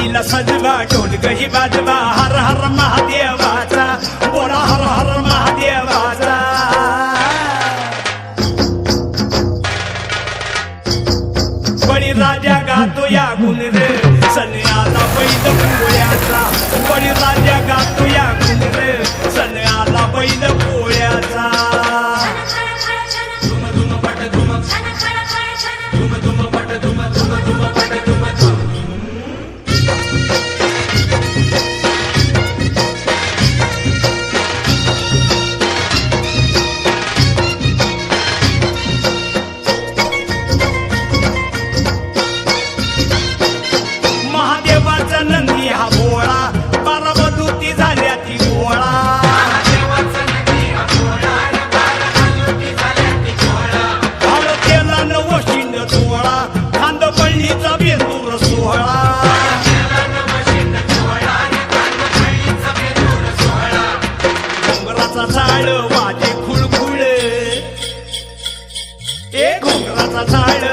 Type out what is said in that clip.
देवीला सजवा ढोलकही बाजवा हर हर महादेवाचा बोला हर हर महादेवाचा. बळी राजा गातो या गुण रे सन्याला आला नंदी हा भोळा बारामधुती झाल्या ती गोळा भाल केला नवशिंग सोहळा खांद पल्लीचा बेंदूर सोहळा. घोंगराचा झाड वाजे खुळखुळे. ए घोंगराचा झाड